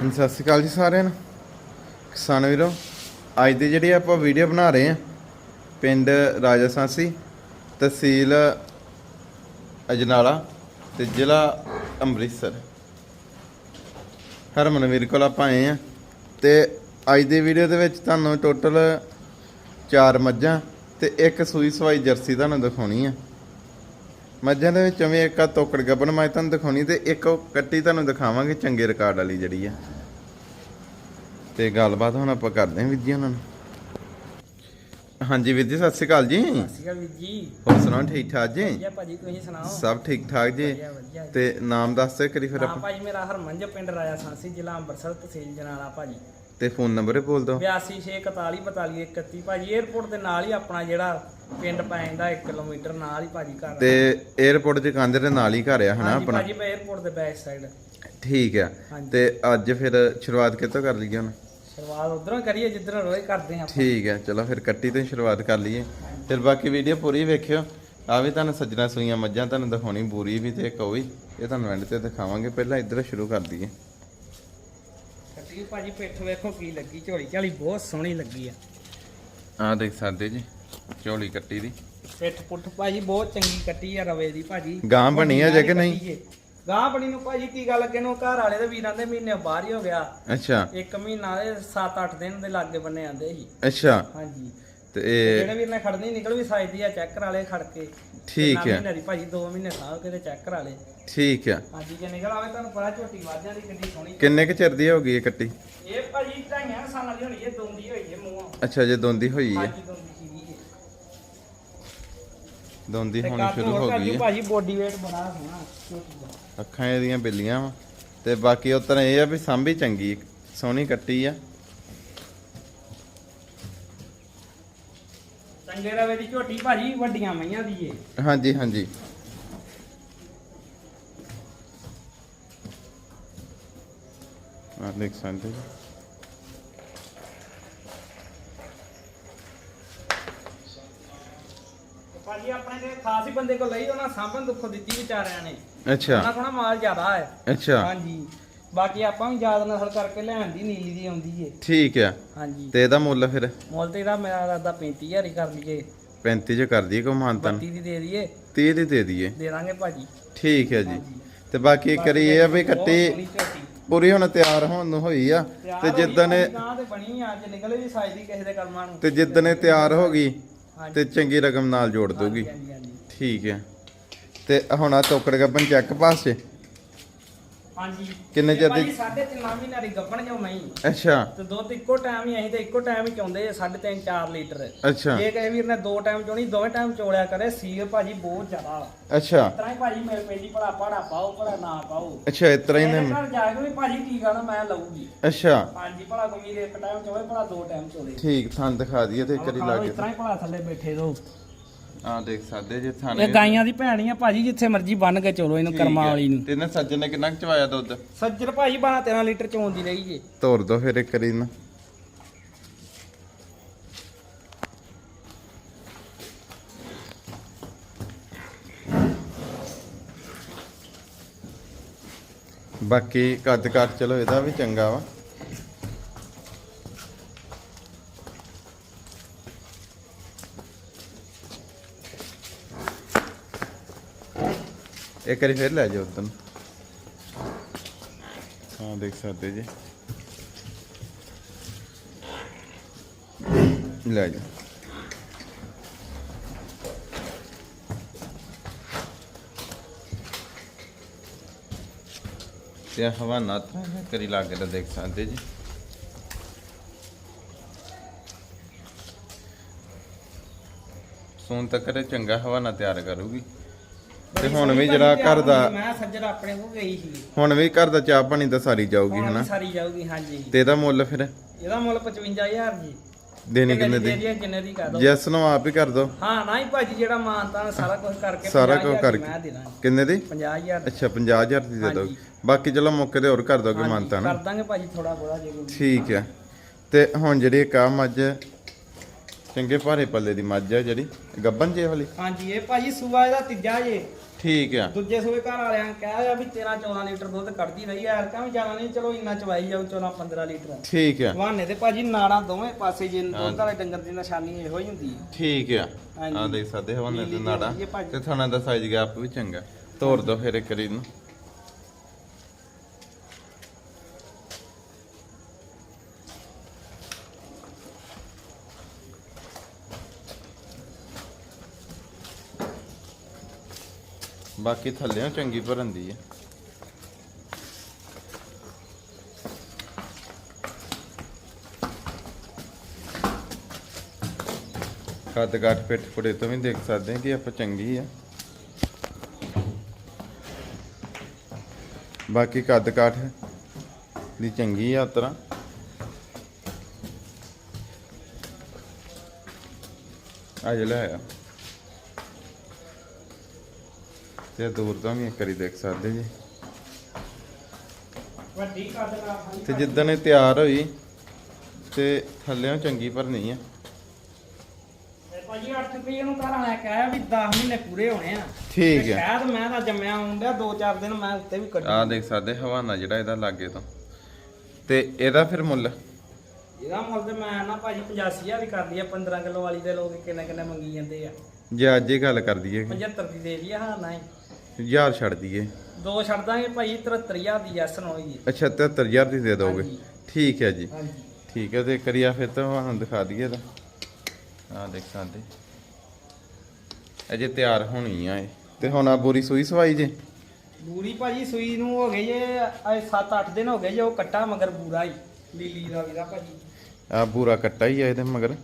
ਹਾਂਜੀ, ਸਤਿ ਸ਼੍ਰੀ ਅਕਾਲ ਜੀ ਸਾਰਿਆਂ ਨੂੰ। ਕਿਸਾਨ ਵੀਰੋ ਅੱਜ ਦੀ ਜਿਹੜੀ ਆਪਾਂ ਵੀਡੀਓ ਬਣਾ ਰਹੇ ਆ ਪਿੰਡ ਰਾਜਾ ਸਾਂਸੀ ਤਹਿਸੀਲ ਅਜਨਾਲਾ ਤੇ ਜ਼ਿਲ੍ਹਾ ਅੰਮ੍ਰਿਤਸਰ। ਹਰਮਨਵੀਰ ਕੋਲ ਆਪਾਂ ਆਏ ਆ ਤੇ ਅੱਜ ਦੀ ਵੀਡੀਓ ਦੇ ਵਿੱਚ ਤੁਹਾਨੂੰ ਟੋਟਲ ਚਾਰ ਮੱਝਾਂ ਤੇ ਇੱਕ ਸੂਈ ਸਵਾਈ ਜਰਸੀ ਤੁਹਾਨੂੰ ਦਿਖਾਉਣੀ ਆ। ਮੱਝਾਂ ਦੇ ਵਿੱਚੋਂ ਵੀ ਇੱਕ ਆ ਤੋਕੜ ਗੱਬਨ ਮੈਂ ਤੁਹਾਨੂੰ ਦਿਖਾਉਣੀ ਤੇ ਇੱਕ ਉਹ ਕੱਟੀ ਤੁਹਾਨੂੰ ਦਿਖਾਵਾਂਗੇ ਚੰਗੇ ਰਿਕਾਰਡ ਵਾਲੀ ਜਿਹੜੀ ਆ। ਤੇ ਗੱਲਬਾਤ ਹੁਣ ਆਪਾਂ ਕਰਦੇ ਹਾਂ ਵੀਰ ਜੀ ਉਹਨਾਂ ਨੂੰ ਹਾਂਜੀ ਵੀਰ ਜੀ ਸਤਿ ਸ਼੍ਰੀ ਅਕਾਲ ਜੀ। ਸਤਿ ਸ਼੍ਰੀ ਅਕਾਲ ਵੀਰ ਜੀ। ਹੋਰ ਸੁਣਾਓ ਠੀਕ ਠਾਕ ਜੀ? ਵਧੀਆ ਭਾਜੀ ਤੁਸੀਂ ਸੁਣਾਓ? ਸਭ ਠੀਕ ਠਾਕ ਜੀ। ਤੇ ਨਾਮ ਦੱਸ ਦਿਓ ਕਰੀ ਫਿਰ ਆਪਾਂ। ਭਾਜੀ ਮੇਰਾ ਹਰਮਨ ਜੋ ਪਿੰਡ ਰਾਜਾ ਸਾਂਸੀ ਜ਼ਿਲ੍ਹਾ ਅੰਮ੍ਰਿਤਸਰ ਤਹਿਸੀਲ ਜਨਾਲਾ ਭਾਜੀ। ਤੇ ਫੋਨ ਨੰਬਰ ਬੋਲ ਦਿਓ। 8264444131 ਭਾਜੀ 에어ਪੋਰਟ ਦੇ ਨਾਲ ਹੀ ਆਪਣਾ ਜਿਹੜਾ ਪਿੰਡ ਪੈ ਜਾਂਦਾ 1 ਕਿਲੋਮੀਟਰ ਨਾਲ ਹੀ ਭਾਜੀ ਘਰ ਤੇ 에어ਪੋਰਟ ਦੇ ਕੰਧ ਦੇ ਨਾਲ ਹੀ ਘਰ ਆ ਹਨਾ ਆਪਣਾ? ਭਾਜੀ 에어ਪੋਰਟ ਦੇ ਬੈਕ ਸਾਈਡ ਠੀਕ ਆ। ਤੇ ਅੱਜ ਫਿਰ ਸ਼ੁਰੂਆਤ ਕਿੱਥੋਂ ਕਰ ਲਈਏ ਹੁਣ? ਸ਼ੁਰੂਆਤ ਉਧਰੋਂ ਕਰੀਏ ਜਿੱਧਰੋਂ ਰੋਜ਼ ਕਰਦੇ ਆ ਠੀਕ ਹੈ ਚਲੋ ਫਿਰ ਕੱਟੀ ਤੋਂ ਸ਼ੁਰੂਆਤ ਕਰ ਲਈਏ। ਤੇ ਬਾਕੀ ਵੀਡੀਓ ਪੂਰੀ ਵੇਖਿਓ। ਆ ਵੀ ਤੁਹਾਨੂੰ ਸੱਜਣਾ ਸੂਈਆਂ ਮੱਝਾਂ ਤੁਹਾਨੂੰ ਦਿਖਾਉਣੀ ਬੂਰੀ ਵੀ ਤੇ ਇੱਕ ਇਹ ਤੁਹਾਨੂੰ ਐਂਡ ਤੇ ਦਿਖਾਵਾਂਗੇ ਪਹਿਲਾਂ ਇੱਧਰ ਸ਼ੁਰੂ ਕਰ ਦਈਏ। ਕੱਟੀ ਭਾਜੀ ਪਿੱਠ ਵੇਖੋ ਕੀ ਲੱਗੀ ਝੋਲੀ ਝਾਲੀ ਬਹੁਤ ਸੋਹਣੀ ਲੱਗੀ ਆ। ਆਹ ਦੇਖ ਸਕਦੇ ਜੀ ਝੋਲੀ ਕੱਟੀ ਦੀ। ਪਿੱਠ ਪੁੱਠ ਭਾਜੀ ਬਹੁਤ ਚੰਗੀ ਕੱਟੀ ਆ ਰਵੇ ਦੀ ਭਾਜੀ। ਗਾਂ ਬਣੀ ਆ ਜੇ ਕਿ ਨਹੀਂ? ਗਾਂ ਬਣੀ ਨੂੰ ਭਾਜੀ ਕੀ ਗੱਲ ਅੱਗੇ ਨੂੰ ਘਰ ਵਾਲੇ ਦੇ ਵੀਰਾਂ ਦੇ ਮਹੀਨੇ ਬਾਹਰ ਹੀ ਹੋ ਗਿਆ। ਅੱਛਾ। ਇੱਕ ਮਹੀਨਾ ਦੇ 7-8 ਦਿਨ ਦੇ ਲਾਗੇ ਬੰਨੇ ਆਂਦੇ ਸੀ। ਅੱਛਾ। ਹਾਂਜੀ। ਤੇ ਜਿਹੜੇ ਵੀਰ ਨੇ ਖੜਨੀ ਨਿਕਲ ਵੀ ਸਕਦੀ ਆ ਚੈੱਕ ਕਰਾ ਲੇ ਖੜ ਕੇ ਠੀਕ ਹੈ। ਮਹੀਨੇ ਦੀ ਭਾਜੀ 2 ਮਹੀਨੇ ਸਾਹ ਕੇ ਤੇ ਚੈੱਕ ਕਰਾ ਲੇ ਠੀਕ ਆ। ਹਾਂਜੀ ਜੇ ਨਿਕਲ ਆਵੇ ਤੁਹਾਨੂੰ ਪਤਾ ਝੋਟੀ ਵਾਜਾਂ ਦੀ ਕਿੰਨੀ ਸੋਹਣੀ। ਕਿੰਨੇ ਕੁ ਚਿਰ ਦੀ ਹੋ ਗਈ ਇਹ ਕੱਟੀ? ਇਹ ਭਾਜੀ ਢਾਈਆਂ ਸਾਲਾਂ ਦੀ ਹੋਣੀ ਇਹ ਦੋਂਦੀ ਹੋਈ ਹੈ ਮੂੰਹੋਂ। ਅੱਛਾ ਜੇ ਦੋਂਦੀ ਹੋਈ ਹੈ ਹਾਂਜੀ ਦੋਂਦੀ। ਦੋਂਦੀ ਹੋਣੀ ਸ਼ੁਰੂ ਹੋ ਗਈ ਹੈ ਭਾਜੀ ਬੋਡੀ weight ਬੜਾ ਸੋਹਣਾ ਝੋਟੀ ਦਾ। ਅੱਖਾਂ ਇਹਦੀਆਂ ਬਿੱਲੀਆਂ ਵਾ। ਤੇ ਬਾਕੀ ਉਹ ਤਰ੍ਹਾਂ ਇਹ ਆ ਵੀ ਸਾਂਭੀ ਚੰਗੀ ਸੋਹਣੀ ਕੱਟੀ ਆ। ਚੰਗੇ ਰਵੇ ਦੀ ਝੋਟੀ ਭਾਜੀ ਵੱਡੀਆਂ ਮਈਆਂ ਦੀ ਏ। ਹਾਂਜੀ ਹਾਂਜੀ। ਆ ਦੇਖ ਸਕਦੇ ਜੀ ਭਾਜੀ ਆਪਣੇ ਦੇ ਖਾਸ ਹੀ ਬੰਦੇ ਕੋਲ ਲਈ ਉਹਨਾਂ ਸਾਂਭਣ ਦੁੱਖੋ ਦਿੱਤੀ ਵਿਚਾਰਿਆਂ ਨੇ। ਅੱਛਾ। ਉਹਨਾਂ ਕੋਲ ਨਾ ਮਾਲ ਜ਼ਿਆਦਾ ਹੈ। ਅੱਛਾ। ਹਾਂਜੀ। ਬਾਕੀ ਆਪਾਂ ਵੀ ਜ਼ਿਆਦਾ ਨਸਲ ਕਰਕੇ ਲੈਣ ਦੀ ਨੀਲੀ ਦੀ ਆਉਂਦੀ ਏ। ਠੀਕ ਆ। ਹਾਂਜੀ। ਤੇ ਇਹਦਾ ਮੁੱਲ ਫਿਰ? ਮੁੱਲ ਤੇ ਇਹਦਾ ਮੇਰਾ ਰਾਦਾ 35000 ਹੀ ਕਰ ਲਈਏ। 35 ਚ ਕਰ ਦਈਏ ਕੋ ਮਾਨਤਨ। 32 ਦੀ ਦੇ ਦਈਏ। 30 ਦੀ ਦੇ ਦਈਏ। ਦੇ ਦਾਂਗੇ ਭਾਜੀ। ਠੀਕ ਹੈ ਜੀ। ਤੇ ਬਾਕੀ ਕਰੀ ਇਹ ਆ ਵੀ ਕੱਟੀ। ਪੂਰੀ ਹੁਣ ਤਿਆਰ ਹੋਣ ਨੂੰ ਹੋਈ ਆ। ਤੇ ਜਿੱਦਣ ਤੇ ਬਣੀ ਆ ਅੱਜ ਨਿਕਲੇ ਵੀ ਸਾਈਜ਼ ਦੀ ਕਿਸੇ ਦੇ ਕਰਮਾਂ ਨੂੰ। ਤੇ ਜਿੱਦਣ ਇਹ ਤਿਆਰ ਹੋ ਗਈ ਤੇ ਚੰਗੀ ਰਕਮ ਨਾਲ ਜੋੜ ਦੂਗੀ ਠੀਕ ਹੈ ਤੇ ਹੁਣ ਆ ਟੋਕੜ ਗੱਬਨ ਚੈੱਕ ਪਾਸੇ। ਹਾਂਜੀ। ਕਿੰਨੇ ਚਿਰ ਦੀ- ਭਾਜੀ ਸਾਢੇ ਤਿੰਨ ਮਹੀਨੇ ਦੀ ਗੱਭਣ ਜੋ ਅੱਛਾ। ਤੇ ਦੁੱਧ ਇੱਕੋ ਟਾਈਮ ਹੀ ਅਸੀਂ ਤੇ ਇੱਕੋ ਟਾਈਮ ਹੀ ਚੋਂਦੇ ਆ 3.5 4 ਲੀਟਰ। ਅੱਛਾ। ਜੇ ਕਿਸੇ ਵੀਰ ਨੇ ਦੋ ਟਾਈਮ ਚੋਣੀ ਦੋਵੇਂ ਟਾਈਮ ਚੋਲਿਆ ਕਰੇ ਸੀਰ ਭਾਜੀ ਬਹੁਤ ਜ਼ਿਆਦਾ। ਵਾ ਅੱਛਾ। ਇਸ ਤਰ੍ਹਾਂ ਹੀ ਭਾਜੀ ਮੇਰੇ ਪੈਂਦੀ ਭਲਾ ਪਾੜਾ ਪਾਓ ਭਲਾ ਨਾ ਪਾਓ। ਅੱਛਾ ਇਸ ਤਰ੍ਹਾਂ ਹੀ ਮੇਰੇ ਨੇ। ਘਰ ਜਾ ਕੇ ਵੀ ਭਾਜੀ ਕੀ ਗਾਣਾ ਮੈਂ ਲਊਗੀ। ਅੱਛਾ। ਹਾਂਜੀ ਭਲਾ ਵੀਰ ਇੱਕ ਟਾਈਮ ਚੋਵੇ ਭਲਾ ਦੋ ਟਾਈਮ ਚੋਲੇ। ਠੀਕ ਥਾਂ ਦਿਖਾ ਦਈਏ ਤੇ ਵਾਰੀ ਲਾ ਇਸ ਕੇ ਤਰ੍ਹਾਂ ਹੀ ਭਲਾ ਥੱਲੇ ਬੈਠੇ ਰਹੋ। ਆ ਦੇਖ ਸਕਦੇ ਜੇ ਥਾਂ ਇਹ ਗਾਈਆਂ ਦੀ ਭੈਣ ਹੀ ਆ ਭਾਜੀ ਜਿੱਥੇ ਮਰਜ਼ੀ ਬੰਨ ਕੇ ਚੋਲੋ ਇਹਨੂੰ ਕਰਮਾ ਵਾਲੀ ਨੂੰ। ਤੇ ਨਾ ਸੱਜਣ ਨੇ ਕਿੰਨਾ ਕੁ ਚਵਾਇਆ ਦੁੱਧ? ਸੱਜਰ ਭਾਜੀ 12 13 ਲੀਟਰ ਚੋਂਦੀ ਰਹੀ ਜੇ ਤੋਰ ਦੋ ਫਿਰ ਇੱਕ ਵਾਰੀ ਨਾ ਬਾਕੀ ਕੱਦ ਕੱਟ ਚਲੋ ਇਹਦਾ ਵੀ ਚੰਗਾ ਵਾ। ਇੱਕ ਵਾਰੀ ਫਿਰ ਲੈ ਜਾਓ ਉਦੋਂ ਹਾਂ, ਦੇਖ ਸਕਦੇ ਜੀ। ਲੈ ਜਾਓ। ਤੇ ਹਵਾਨਾ ਹਵਾ ਕਰੀ ਲਾ ਕੇ ਤਾਂ ਦੇਖ ਸਕਦੇ ਜੀ। ਸੋਨ ਤੱਕ ਚੰਗਾ ਹਵਾਨਾ ਤਿਆਰ ਕਰੂਗੀ। ਤੇ ਹੁਣ ਵੀ ਜਿਹੜਾ ਘਰ ਦਾ ਮੈਂ ਸੱਜਰ ਆਪਣੇ ਕੋ ਗਈ ਸੀ। ਹੁਣ ਵੀ ਘਰ ਦਾ ਚਾਹ ਪਾਣੀ ਤਾਂ ਸਾਰੀ ਜਾਊਗੀ ਹਨਾ? ਸਾਰੀ ਜਾਊਗੀ ਹਾਂਜੀ। ਤੇ ਇਹਦਾ ਮੁੱਲ ਫਿਰ? ਇਹਦਾ ਮੁੱਲ 55000 ਜੀ। ਦੇਣੀ ਕਿੰਨੇ ਦੀ ਕਰ ਜੈਸ ਨੂੰ ਆਪ ਹੀ ਕਰ ਦੋ। ਹਾਂ ਨਾ ਹੀ ਭਾਜੀ ਜਿਹੜਾ ਮਾਨਤਾ ਸਾਰਾ ਕੁਝ ਕਰਕੇ ਸਾਰਾ 50,000 ਕੁਝ ਕਰਕੇ। ਕਿੰਨੇ ਦੀ? 50000 ਅੱਛਾ 50000 ਦੀ ਦੇ ਦੋ। ਬਾਕੀ ਚਲੋ ਮੌਕੇ ਤੇ ਹੋਰ ਕਰ ਦੋਗੇ ਮਾਨਤਾ ਨਾ ਕਰ ਦਾਂਗੇ ਭਾਜੀ ਥੋੜਾ ਬੋੜਾ ਜੇ ਠੀਕ ਹੈ। ਤੇ ਹੁਣ ਜਿਹੜੀ ਇੱਕ ਆ ਮੱਝ ਚੰਗੇ ਭਾਰੇ ਪੱਲੇ ਦੀ ਮੱਝ ਆ ਜਿਹੜੀ। ਗੱਬਨ ਜੇ ਵਾਲੀ। ਹਾਂਜੀ ਇਹ ਭਾਜੀ ਸੂਆ ਇਹਦਾ ਤੀਜਾ ਜੇ। ਠੀਕ ਆ। ਦੂਜੇ ਸੂਏ ਘਰ ਵਾਲਿਆਂ ਨੇ ਕਿਹਾ ਆ ਵੀ 13 14 ਲੀਟਰ ਦੁੱਧ ਕੱਢਦੀ ਰਹੀ ਐ ਐਰਕਾ ਵੀ ਜ਼ਿਆਦਾ ਨਹੀਂ ਚਲੋ ਇੰਨਾ ਚਵਾਈ ਜਾਊ 14 15 ਲੀਟਰ। ਠੀਕ ਆ। ਵਾਹਨੇ ਤੇ ਭਾਜੀ ਨਾੜਾਂ ਦੋਵੇਂ ਪਾਸੇ ਜੇ। ਦੁੱਧ ਵਾਲੇ ਡੰਗਰ ਦੀ ਨਿਸ਼ਾਨੀ ਇਹੋ ਹੀ ਹੁੰਦੀ ਹੈ ਠੀਕ ਆ। ਆ ਦੇਖ ਸਕਦੇ ਹਵਾਨੇ ਤੇ ਨਾੜਾ। ਤੇ ਥਾਣਾ ਦਾ ਸਾਈਜ਼ ਗੈਪ ਵੀ ਚੰਗਾ। ਤੋੜ ਦੋ ਫਿਰ ਇੱਕ ਵਾਰੀ ਨੂੰ। ਬਾਕੀ ਥੱਲਿਓਂ ਚੰਗੀ ਭਰਨ ਦੀ ਹੈ ਕੱਦ ਕਾਠ ਪਿੱਠ ਪੁੜੇ ਤੋਂ ਵੀ ਦੇਖ ਸਕਦੇ ਹਾਂ ਕਿ ਆਪਾਂ ਚੰਗੀ ਆ। ਬਾਕੀ ਕੱਦ ਕਾਠ ਦੀ ਚੰਗੀ ਆ ਉਤਰਾ ਅੱਜ ਲੈ ਆ। ਤੇ ਦੂਰ ਤੋਂ ਵੀ ਇੱਕ ਵਾਰੀ ਦੇਖ ਸਕਦੇ ਜੀ। ਤੇ ਜਿੱਦਣ ਇਹ ਤਿਆਰ ਹੋਈ ਤੇ ਥੱਲੇੋਂ ਚੰਗੀ ਭਰਨੀ ਆ। ਭਾਜੀ 8 ਰੁਪਏ ਨੂੰ ਘਰਾਂ ਲੈ ਕੇ ਆਇਆ ਵੀ 10 ਮਹੀਨੇ ਪੂਰੇ ਹੋਣੇ ਆ। ਠੀਕ ਹੈ ਸ਼ਾਇਦ ਮੈਂ ਤਾਂ ਜੰਮਿਆ ਹੁੰਦਾ 2-4 ਦਿਨ ਮੈਂ ਉੱਤੇ ਵੀ ਕੱਢ। ਆ ਦੇਖ ਸਕਦੇ ਹਵਾਨਾ ਜਿਹੜਾ ਇਹਦਾ ਲਾਗੇ ਤੋਂ। ਤੇ ਇਹਦਾ ਫਿਰ ਮੁੱਲ? ਇਹਦਾ ਮੁੱਲ ਤੇ ਮੈਂ ਨਾ ਭਾਜੀ 85000 ਦੀ ਕਰਦੀ ਆ 15 ਕਿਲੋ ਵਾਲੀ ਦੇ ਲੋਕ ਕਿੰਨੇ ਕਿੰਨੇ ਮੰਗੀ ਜਾਂਦੇ ਆ। ਜੇ ਅੱਜ ਹੀ ਗੱਲ ਕਰਦੀ ਦਈਏ। 75 ਦੀ ਦੇ ਦੀ ਆ ਹਾਂ ਨਹੀਂ। 1000 ਛੱਡ ਦਈਏ। ਦੋ ਛੱਡ ਦਾਂਗੇ ਭਾਈ 73000 ਦੀ ਜੈਸਨ ਹੋਈ ਅੱਛਾ 73000 ਦੀ ਦੇ ਦੋਗੇ। ਠੀਕ ਹੈ ਜੀ। ਠੀਕ ਹੈ ਤੇ ਕਰੀਆ ਫਿਰ ਤਾਂ ਤੁਹਾਨੂੰ ਦਿਖਾ ਦਈਏ ਤਾਂ ਆ ਦੇਖ ਸਕਦੇ। ਅਜੇ ਤਿਆਰ ਹੋਣੀ ਆ ਇਹ। ਤੇ ਹੁਣ ਆ ਬੋਰੀ ਸੂਈ ਸਵਾਈ ਜੇ? ਬੂਰੀ ਭਾਜੀ ਸੂਈ ਨੂੰ ਹੋ ਗਈ ਜੇ 7-8 ਦਿਨ ਹੋ ਗਏ ਜੇ ਉਹ ਕੱਟਾ ਮਗਰ ਬੂਰਾ ਹੀ। ਲੀਲੀ ਦਾ ਵੀਰਾ ਭਾਜੀ। ਆ ਬੂਰਾ ਕੱਟਾ ਹੀ ਆ ਇਹਦੇ ਮਗਰ।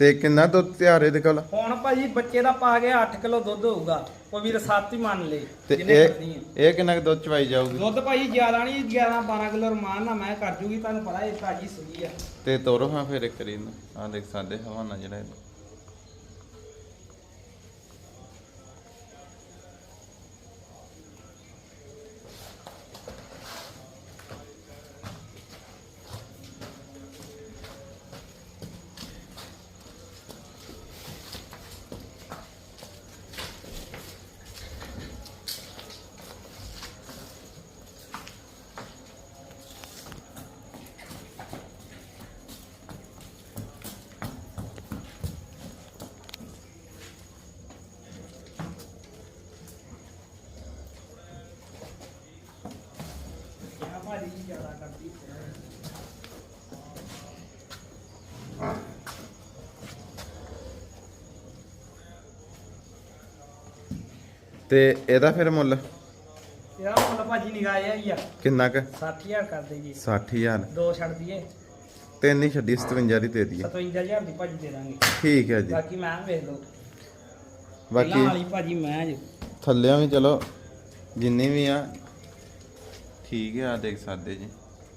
ਤੇ ਕਿੰਨਾ ਦੁੱਧ ਤਿਆਰ ਇਹਦੇ ਕੋਲ? ਹੁਣ ਭਾਜੀ ਬੱਚੇ ਦਾ ਪਾ ਗਿਆ 8 ਕਿਲੋ ਦੁੱਧ ਹੋਊਗਾ। ਉਹ ਵੀਰ ਸੱਤ ਹੀ ਮੰਨ ਲੇ ਤੇ ਇਹ ਕਰਨੀ ਹੈ ਇਹ ਕਿੰਨਾ ਕੁ ਦੁੱਧ ਚਵਾਈ ਜਾਊਗੀ? ਦੁੱਧ ਭਾਜੀ ਜ਼ਿਆਦਾ ਨਹੀਂ 11 12 ਕਿਲੋ ਰਮਾਨ ਨਾਲ ਮੈਂ ਕਰ ਜੂਗੀ ਤੁਹਾਨੂੰ ਪਤਾ ਇਹ ਤਾਜੀ ਸੂਈ ਆ। ਤੇ ਤੋਰੋ ਹਾਂ ਫਿਰ ਇੱਕ ਇਹਨੂੰ ਆ ਦੇਖ ਸਕਦੇ ਹਵਾਨਾ ਜਿਹੜਾ ਇਹਦਾ। ਜ਼ਿਆਦਾ ਕਰਦੀ ਤੇ ਇਹਦਾ ਫਿਰ ਮੁੱਲ? ਇਹਦਾ ਮੁੱਲ ਭਾਜੀ ਨਿਗਾਹ ਹੀ ਆ। ਕਿੰਨਾ ਕ? 60000 ਕਰਦੇ ਜੀ। 60000 ਦੋ ਛੱਡ ਦਈਏ। ਤਿੰਨ ਹੀ ਛੱਡੀ 57 ਦੀ ਦੇ ਦਈਏ। 57000 ਦੀ ਭਾਜੀ ਦੇ ਦਾਂਗੇ। ਠੀਕ ਹੈ ਜੀ। ਬਾਕੀ ਮੈਂ ਵੇਖ ਲਓ। ਬਾਕੀ ਵਾਲੀ ਭਾਜੀ ਮੈਂ ਜੀ। ਥੱਲਿਆਂ ਵੀ ਚਲੋ ਜਿੰਨੀ ਵੀ ਆ ਠੀਕ ਆ ਦੇਖ ਸਕਦੇ ਜੀ।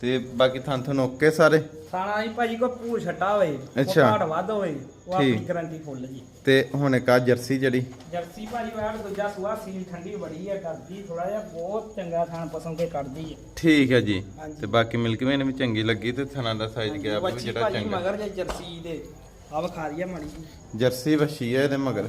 ਤੇ ਬਾਕੀ ਥਾਂ ਤੁਹਾਨੂੰ ਓਕੇ ਸਾਰੇ? ਸਾਣਾ ਜੀ ਭਾਜੀ ਕੋਈ ਭੂਰ ਛੱਟਾ ਹੋਏ ਅੱਛਾ। ਘਾਟ ਵੱਧ ਹੋਏ ਉਹ ਆਪਣੀ ਠੀਕ। ਗਰੰਟੀ ਫੁੱਲ ਜੀ। ਤੇ ਹੁਣ ਇੱਕ ਆ ਜਰਸੀ ਜਿਹੜੀ। ਜਰਸੀ ਭਾਜੀ ਵਾੜ ਦੂਜਾ ਸੂਆ ਸੀਲ ਠੰਡੀ ਬੜੀ ਹੈ ਕਰਦੀ ਥੋੜਾ ਜਿਹਾ ਬਹੁਤ ਚੰਗਾ ਖਾਣ ਪਸੰਦ ਕੇ ਕੱਢਦੀ ਹੈ ਠੀਕ ਹੈ ਜੀ। ਹਾਂਜੀ। ਤੇ ਬਾਕੀ ਮਿਲਕ ਵੇਨ ਵੀ ਚੰਗੀ ਲੱਗੀ ਤੇ ਥਣਾ ਦਾ ਸਾਈਜ਼ ਗਿਆ ਵੀ ਜਿਹੜਾ ਭਾਜੀ ਚੰਗਾ। ਮਗਰ ਜੇ ਜਰਸੀ ਦੇ ਆ ਵਿਖਾ ਰਹੀ ਹੈ ਮਾੜੀ ਜੀ। ਜਰਸੀ ਵਸ਼ੀ ਹੈ ਇਹਦੇ ਮਗਰ।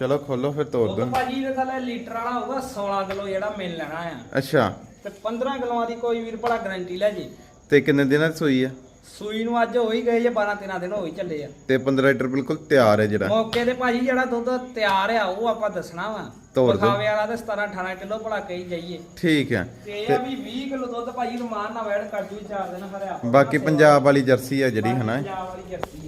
ਚਲੋ ਖੋਲੋ ਫਿਰ ਤੋੜ ਦੋ। ਭਾਜੀ ਦੇ ਥੱਲੇ ਲੀਟਰ ਵਾਲਾ ਹੋਊਗਾ 16 ਕਿਲੋ ਜਿਹੜਾ ਮਿਲ ਲੈਣਾ ਆ। ਅੱਛਾ। ਤੇ 15 ਕਿਲੋਆਂ ਦੀ ਕੋਈ ਵੀਰ ਭਲਾ ਗਾਰੰਟੀ ਲੈ ਜੇ। ਤੇ ਕਿੰਨੇ ਦਿਨਾਂ ਦੀ ਸੂਈ ਆ? ਸੂਈ ਨੂੰ ਅੱਜ ਹੋ ਹੀ ਗਏ ਜੇ 12 13 ਦਿਨ ਹੋ ਹੀ ਚੱਲੇ ਆ। ਤੇ 15 ਲੀਟਰ ਬਿਲਕੁਲ ਤਿਆਰ ਹੈ ਜਿਹੜਾ। ਮੌਕੇ ਤੇ ਭਾਜੀ ਜਿਹੜਾ ਦੁੱਧ ਤਿਆਰ ਆ ਉਹ ਆਪਾਂ ਦੱਸਣਾ ਵਾ। ਤੋੜ ਵਾਲਾ ਤੇ 17 18 ਕਿਲੋ ਭਲਾ ਕਹੀ ਜਾਈਏ। ਠੀਕ ਹੈ। ਤੇ ਇਹ ਆ ਵੀ 20 ਕਿਲੋ ਦੁੱਧ ਭਾਜੀ ਰਮਾਨ ਨਾਲ ਵੈੜ ਕਰ ਜੂ ਚਾਰ ਦਿਨ ਹਰਿਆ। ਬਾਕੀ ਪੰਜਾਬ ਵਾਲੀ ਜਰਸੀ ਹੈ ਜਿਹੜੀ ਹਨਾ? ਪੰਜਾਬ ਵਾਲੀ ਜਰਸੀ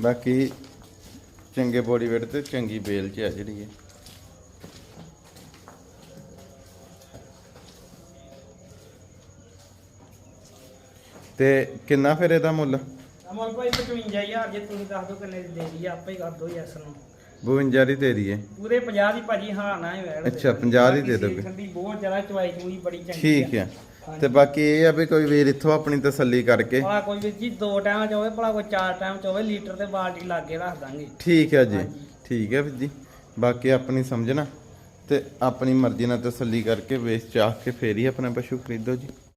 ਬਾਕੀ ਚੰਗੇ ਬੋਡੀ ਵੇਟ ਤੇ ਚੰਗੀ ਬੇਲ ਚ ਹੈ ਜਿਹੜੀ ਹੈ ਤੇ ਕਿੰਨਾ ਫਿਰ ਇਹਦਾ ਮੁੱਲ? ਅਮਲ ਭਾਈ 55000 ਜੇ ਤੁਸੀਂ ਦੱਸ ਦਿਓ ਕਿੰਨੇ ਦੀ ਦੇ ਦੀ ਆ, ਆਪੇ ਹੀ ਕਰ ਦਿਓ ਯੈਸ ਨੂੰ 52 ਦੀ ਤੇਰੀ ਹੈ ਪੂਰੇ 50 ਦੀ ਭਾਜੀ ਹਾਂ ਨਾ ਹੀ ਵੈੜ ਅੱਛਾ, 50 ਦੀ ਦੇ ਦੋਗੇ। ਠੰਡੀ ਬਹੁਤ ਜ਼ਿਆਦਾ ਚਵਾਈ ਚੂਈ ਬੜੀ ਚੰਗੀ ਠੀਕ ਹੈ ਤੇ ਬਾਕੀ ਇਹ ਆ ਵੀ ਕੋਈ ਵੀਰ ਇੱਥੋਂ ਆਪਣੀ ਤਸੱਲੀ ਕਰਕੇ। ਭਲਾ ਕੋਈ ਵੀ ਜੀ ਦੋ ਟਾਈਮ ਚ ਹੋਵੇ ਭਲਾ ਕੋਈ ਚਾਰ ਟਾਈਮ ਚ ਹੋਵੇ ਲੀਟਰ ਤੇ ਬਾਲਟੀ ਲਾ ਕੇ ਰੱਖ ਦਾਂਗੇ। ਠੀਕ ਹੈ ਜੀ। ਠੀਕ ਹੈ ਵੀਰ ਜੀ। ਬਾਕੀ ਆਪਣੀ ਸਮਝਣਾ ਤੇ ਆਪਣੀ ਮਰਜ਼ੀ ਨਾਲ ਤਸੱਲੀ ਕਰਕੇ ਵੇਚ ਚਾਹ ਕੇ ਫੇਰ ਹੀ ਆਪਣਾ ਪਸ਼ੂ ਖਰੀਦੋ ਜੀ।